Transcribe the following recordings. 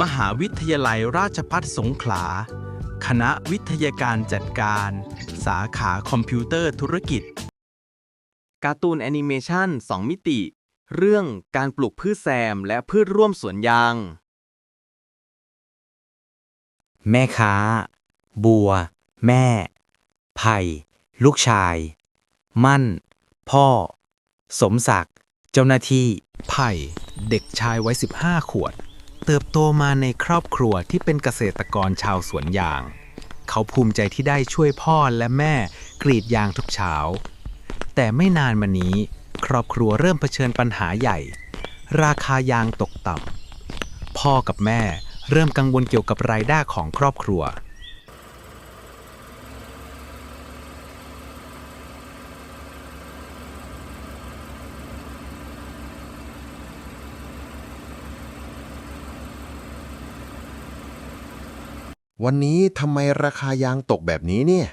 มหาวิทยาลัยราชภัฏสงขลา คณะวิทยาการจัดการ สาขาคอมพิวเตอร์ธุรกิจ การ์ตูนแอนิเมชัน2 มิติ เรื่องการปลูกพืชแซมและพืชร่วมสวนยาง แม่ค้า บัว แม่ ไผ่ ลูกชาย มั่น พ่อ สมศักดิ์ เจ้าหน้าที่ ไผ่ เด็กชายวัย15 ขวด เติบโตมาในครอบครัวที่เป็นเกษตรกรชาวสวนยาง เขาภูมิใจที่ได้ช่วยพ่อและแม่กรีดยางทุกเช้า แต่ไม่นานมานี้ ครอบครัวเริ่มเผชิญปัญหาใหญ่ ราคายางตกต่ำพ่อกับแม่เริ่มกังวลเกี่ยวกับรายได้ของครอบครัว วันนี้ทำไมราคายางตกแบบนี้เนี่ย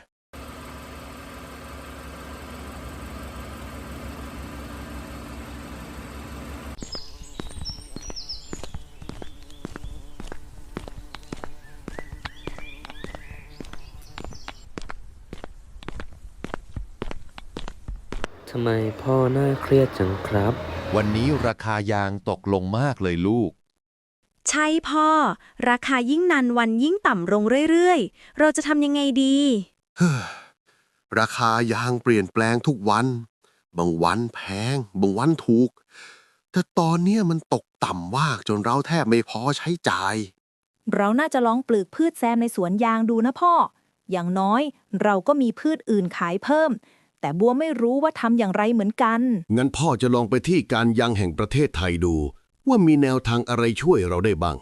ทำไมพ่อหน้าเครียดจังครับ วันนี้ราคายางตกลงมากเลยลูก ใช่พ่อ ราคายิ่งนานวันยิ่งต่ำลงเรื่อยๆ เราจะทำยังไงดี เฮ้อราคายางเปลี่ยนแปลงทุกวัน บางวันแพง บางวันถูก แต่ตอนเนี้ยมันตกต่ำมากจนเราแทบไม่พอใช้จ่าย เราน่าจะลองปลูกพืชแซมในสวนยางดูนะพ่อ อย่างน้อยเราก็มีพืชอื่นขายเพิ่ม แต่บัวไม่รู้ว่าทำอย่างไรเหมือนกัน งั้นพ่อจะลองไปที่การยางแห่งประเทศไทยดู ว่ามีแนวทางอะไรช่วยเราได้บ้าง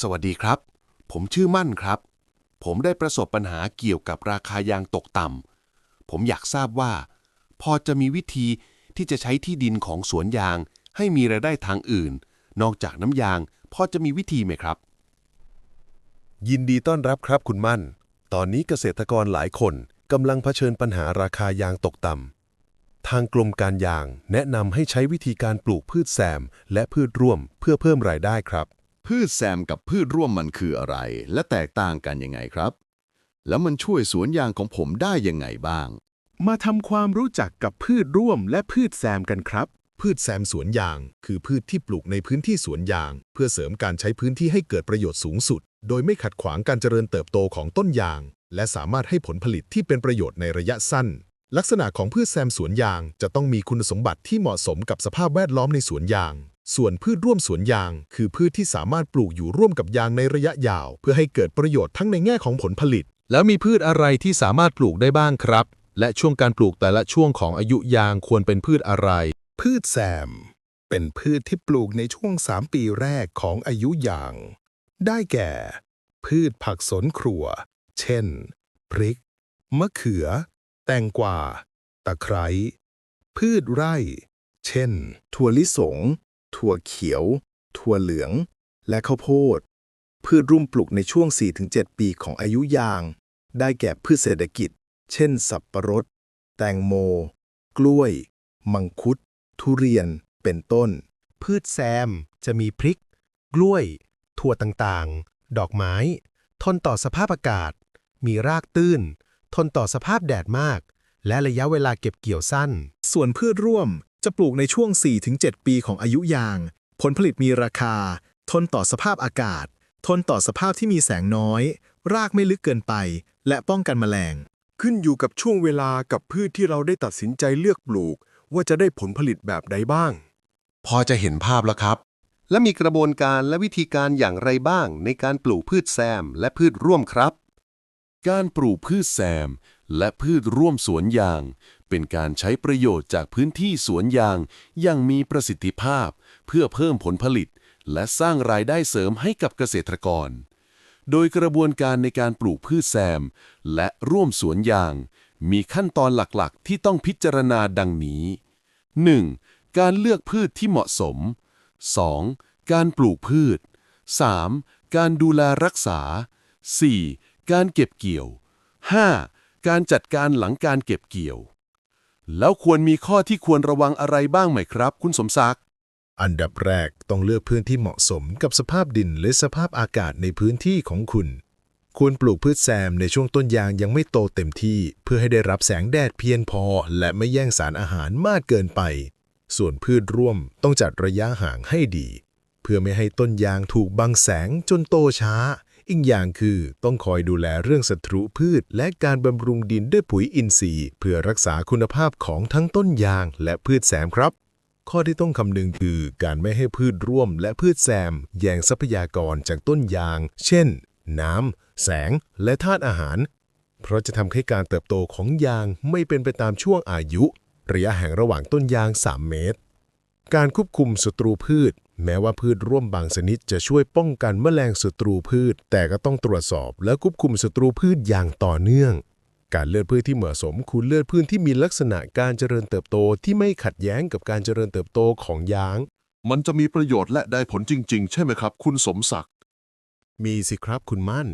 สวัสดีครับ ผมชื่อมั่นครับ ผมได้ประสบปัญหาเกี่ยวกับราคายางตกต่ำ ผมอยากทราบว่า พอจะมีวิธีที่จะใช้ที่ดินของสวนยาง ให้มีรายได้ทางอื่น นอกจากน้ำยาง พอจะมีวิธีไหมครับ ยินดีต้อนรับครับคุณมั่น ตอนนี้เกษตรกรหลายคนกำลังเผชิญปัญหาราคายางตกต่ำ ทางกรมการยางแนะนำให้ใช้วิธีการปลูกพืชแซม และพืชร่วมเพื่อเพิ่มรายได้ครับ พืชแซมกับพืชร่วมมันคืออะไร และแตกต่างกันยังไงครับ แล้วมันช่วยสวนยางของผมได้ยังไงบ้าง มาทำความรู้จักกับพืชร่วมและพืชแซมกันครับ พืชแซมสวนยาง คือพืชที่ปลูกในพื้นที่สวนยาง เพื่อเสริมการใช้พื้นที่ให้เกิดประโยชน์สูงสุด โดยไม่ขัดขวางการเจริญเติบโตของต้นยาง และสามารถให้ผลผลิตที่เป็นประโยชน์ในระยะสั้น ลักษณะของพืชแซมสวนยางจะต้องมีคุณสมบัติที่เหมาะสมกับสภาพแวดล้อมในสวนยาง ส่วนพืชร่วมสวนยาง คือพืชที่สามารถปลูกอยู่ร่วมกับยางในระยะยาว เพื่อให้เกิดประโยชน์ทั้งในแง่ของผลผลิต แล้วมีพืชอะไรที่สามารถปลูกได้บ้างครับ และช่วงการปลูกแต่ละช่วงของอายุยางควรเป็นพืชอะไร พืชแซม เป็นพืชที่ปลูกในช่วง 3 ปีแรกของอายุยาง ได้แก่ พืชผักสวนครัว เช่น พริก มะเขือ แตงกวา ตะไคร้ พืชไร่ เช่น ถั่วลิสง ถั่วเขียว ถั่วเหลือง และข้าวโพด พืชรุ่มปลูกในช่วง 4-7 ปีของอายุยาง ได้แก่พืชเศรษฐกิจ เช่น สับประรด แตงโม กล้วย มังคุด ทุเรียน เป็นต้น พืชแซมจะมีพริก กล้วย ถั่วต่างๆ ดอกไม้ ทนต่อสภาพอากาศ มีรากตื้น ทนต่อสภาพแดดมาก และระยะเวลาเก็บเกี่ยวสั้น ส่วนพืชร่วม จะปลูกในช่วง 4-7 ปีของอายุยาง ผลผลิตมีราคา ทนต่อสภาพอากาศ ทนต่อสภาพที่มีแสงน้อย รากไม่ลึกเกินไป และป้องกันแมลง ขึ้นอยู่กับช่วงเวลากับพืชที่เราได้ตัดสินใจเลือกปลูก ว่าจะได้ผลผลิตแบบใดบ้าง พอจะเห็นภาพแล้วครับ และมีกระบวนการและวิธีการอย่างไรบ้าง ในการปลูกพืชแซมและพืชร่วมครับ การปลูกพืชแซม และพืชร่วมสวนยาง เป็นการใช้ประโยชน์จากพื้นที่สวนยางอย่างมีประสิทธิภาพ เพื่อเพิ่มผลผลิต และสร้างรายได้เสริมให้กับเกษตรกร โดยกระบวนการในการปลูกพืชแซม และร่วมสวนยาง มีขั้นตอนหลักๆ ที่ต้องพิจารณาดังนี้ 1. การเลือกพืชที่เหมาะสม 2. การปลูกพืช 3. การดูแลรักษา 4. การเก็บเกี่ยว 5. การจัดการหลังการเก็บเกี่ยว แล้วควรมีข้อที่ควรระวังอะไรบ้างไหมครับ คุณสมศักดิ์ อันดับแรกต้องเลือกพื้นที่เหมาะสมกับสภาพดินและสภาพอากาศในพื้นที่ของคุณ ควรปลูกพืชแซมในช่วงต้นยางยังไม่โตเต็มที่ เพื่อให้ได้รับแสงแดดเพียงพอ และไม่แย่งสารอาหารมากเกินไป ส่วนพืชร่วมต้องจัดระยะห่างให้ดี เพื่อไม่ให้ต้นยางถูกบังแสงจนโตช้า อีกอย่างคือต้องคอยดูแลเรื่องศัตรูพืช และการบำรุงดินด้วยปุ๋ยอินทรีย์ เพื่อรักษาคุณภาพของทั้งต้นยางและพืชแซมครับ ข้อที่ต้องคำนึงคือการไม่ให้พืชร่วมและพืชแซมแย่งทรัพยากรจากต้นยาง เช่น น้ำ แสง และธาตุอาหาร เพราะจะทำให้การเติบโตของยางไม่เป็นไปตามช่วงอายุ ระยะห่างระหว่างต้นยาง 3 เมตร การควบคุมศัตรูพืช แม้ว่าพืชร่วมบางชนิดจะช่วยป้องกันแมลงศัตรูพืช แต่ก็ต้องตรวจสอบและควบคุมศัตรูพืชอย่างต่อเนื่อง การเลือกพืชที่เหมาะสมคุณเลือกพืชที่มีลักษณะการเจริญเติบโตที่ไม่ขัดแย้งกับการเจริญเติบโตของยาง มันจะมีประโยชน์และได้ผลจริง ๆ ใช่ไหมครับ คุณสมศักดิ์ มีสิครับคุณมั่น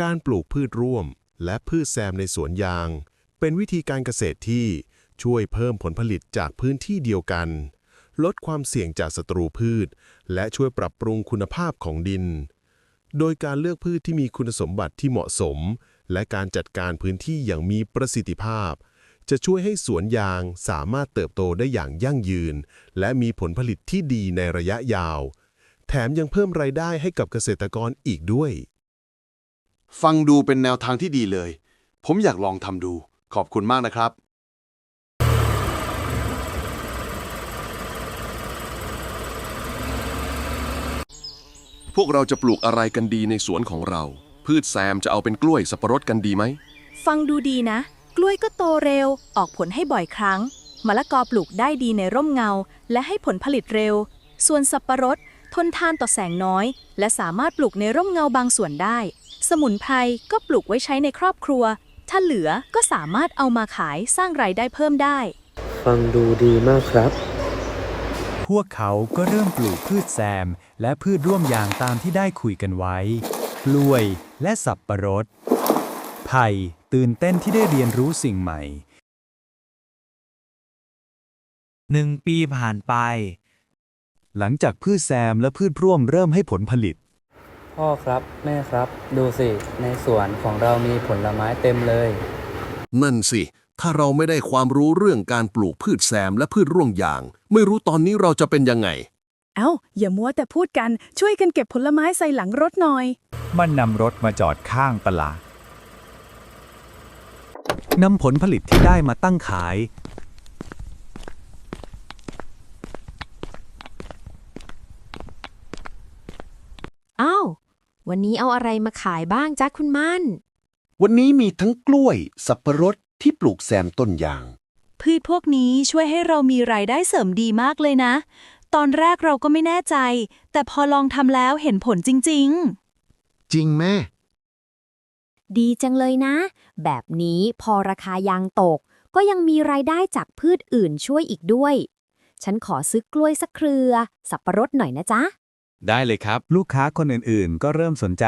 การปลูกพืชร่วม และพืชแซมในสวนยาง เป็นวิธีการเกษตรที่ช่วยเพิ่มผลผลิตจากพื้นที่เดียวกัน ลดความเสี่ยงจากศัตรูพืช และช่วยปรับปรุงคุณภาพของดิน โดยการเลือกพืชที่มีคุณสมบัติที่เหมาะสม และการจัดการพื้นที่อย่างมีประสิทธิภาพ จะช่วยให้สวนยางสามารถเติบโตได้อย่างยั่งยืน และมีผลผลิตที่ดีในระยะยาว แถมยังเพิ่มรายได้ให้กับเกษตรกรอีกด้วย ฟังดูเป็นแนวทางที่ดีเลย ผมอยากลองทำดู ขอบคุณมากนะครับ พวกเราจะปลูกอะไรกันดีในสวนของเรา พืชแซมจะเอาเป็นกล้วยสับปะรดกันดีไหม ฟังดูดีนะ กล้วยก็โตเร็ว ออกผลให้บ่อยครั้ง มะละกอปลูกได้ดีในร่มเงา และให้ผลผลิตเร็ว ส่วนสับปะรดทนทานต่อแสงน้อย และสามารถปลูกในร่มเงาบางส่วนได้ สมุนไพรก็ปลูกไว้ใช้ในครอบครัว ถ้าเหลือก็สามารถเอามาขายสร้างรายได้เพิ่มได้ ฟังดูดีมากครับพ วกเขาก็เริ่มปลูกพืชแซม และพืชร่วมอย่างตามที่ได้คุยกันไว้ กล้วยและสับประรด ไผ่ตื่นเต้นที่ได้เรียนรู้สิ่งใหม่ หนึ่งปีผ่านไป หลังจากพืชแซมและพืชร่วมเริ่มให้ผลผลิต พ่อครับ แม่ครับ ดูสิ ในสวนของเรามีผลไม้เต็มเลย นั่นสิ ถ้าเราไม่ได้ความรู้เรื่องการปลูกพืชแซมและพืชร่วงยาง ไม่รู้ตอนนี้เราจะเป็นยังไง เอ้า อย่ามัวแต่พูดกันช่วยกันเก็บผลไม้ใส่หลังรถหน่อย มันนำรถมาจอดข้างตลาดนำผลผลิตที่ได้มาตั้งขาย อ้าว วันนี้เอาอะไรมาขายบ้างจ๊ะคุณมั่น วันนี้มีทั้งกล้วย สับปะรด ที่ปลูกแซมต้นยาง พืชพวกนี้ช่วยให้เรามีรายได้เสริมดีมากเลยนะ ตอนแรกเราก็ไม่แน่ใจ แต่พอลองทำแล้วเห็นผลจริง จริงแม่ ดีจังเลยนะ แบบนี้พอราคายางตก ก็ยังมีรายได้จากพืชอื่นช่วยอีกด้วย ฉันขอซื้อกล้วยสักเครือ สับปะรดหน่อยนะจ๊ะ ได้เลยครับ ลูกค้าคนอื่นๆ ก็เริ่มสนใจ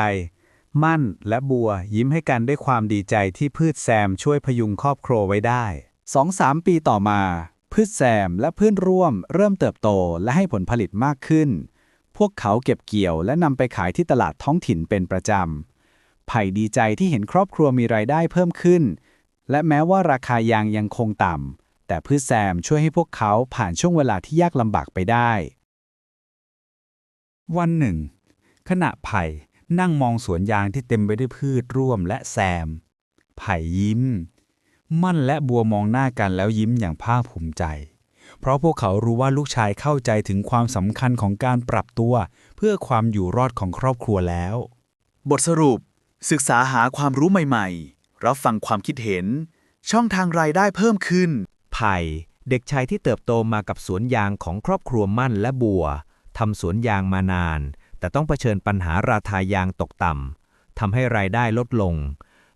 มั่นและบัวยิ้มให้กันด้วยความดีใจที่พืชแซมช่วยพยุงครอบครัวไว้ได้สองสามปีต่อมา พืชแซมและพืชร่วม เริ่มเติบโตและให้ผลผลิตมากขึ้น พวกเขาเก็บเกี่ยวและนำไปขายที่ตลาดท้องถิ่นเป็นประจำไผ่ดีใจที่เห็นครอบครัวมีรายได้เพิ่มขึ้น และแม้ว่าราคายางยังคงต่ำแต่พืชแซมช่วยให้พวกเขาผ่านช่วงเวลาที่ยากลำบากไปได้ วันหนึ่ง ขณะไผ่ นั่งมองสวนยางที่เต็มไปด้วยพืชร่วมและแซม ไผ่ยิ้ม มั่นและบัวมองหน้ากันแล้วยิ้มอย่างภาคภูมิใจ เพราะพวกเขารู้ว่าลูกชายเข้าใจถึงความสำคัญของการปรับตัว เพื่อความอยู่รอดของครอบครัวแล้ว บทสรุป ศึกษาหาความรู้ใหม่ๆ รับฟังความคิดเห็น ช่องทางรายได้เพิ่มขึ้น ไผ่ เด็กชายที่เติบโตมากับสวนยางของครอบครัวมั่นและบัวทำสวนยางมานาน แต่ต้องเผชิญปัญหาราคายางตกต่ำทำให้รายได้ลดลง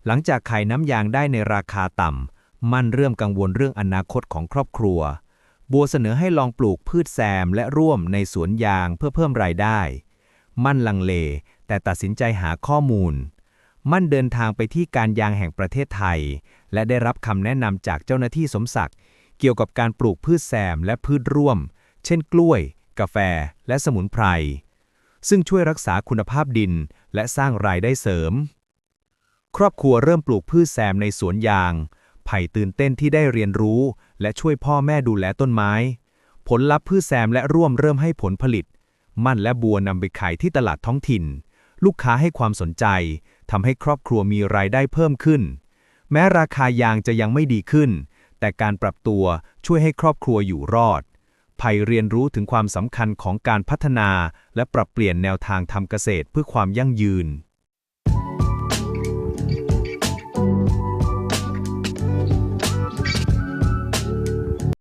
หลังจากขายน้ำยางได้ในราคาต่ำ มันเริ่มกังวลเรื่องอนาคตของครอบครัว บัวเสนอให้ลองปลูกพืชแซมและร่วมในสวนยางเพื่อเพิ่มรายได้ มั่นลังเล แต่ตัดสินใจหาข้อมูล มั่นเดินทางไปที่การยางแห่งประเทศไทย และได้รับคำแนะนำจากเจ้าหน้าที่สมศักดิ์เกี่ยวกับการปลูกพืชแซมและพืชร่วม เช่นกล้วย กาแฟ และสมุนไพร ซึ่งช่วยรักษาคุณภาพดินและสร้างรายได้เสริม ครอบครัวเริ่มปลูกพืชแซมในสวนยาง ไผ่ตื่นเต้นที่ได้เรียนรู้ และช่วยพ่อแม่ดูแลต้นไม้ ผลลัพธ์พืชแซมและร่วมเริ่มให้ผลผลิต มั่นและบัวนำไปขายที่ตลาดท้องถิ่น ลูกค้าให้ความสนใจทำให้ครอบครัวมีรายได้เพิ่มขึ้น แม้ราคายางจะยังไม่ดีขึ้น แต่การปรับตัวช่วยให้ครอบครัวอยู่รอด ภัยเรียนรู้ถึงความสำคัญของการพัฒนา และปรับเปลี่ยนแนวทางทำเกษตรเพื่อความยั่งยืน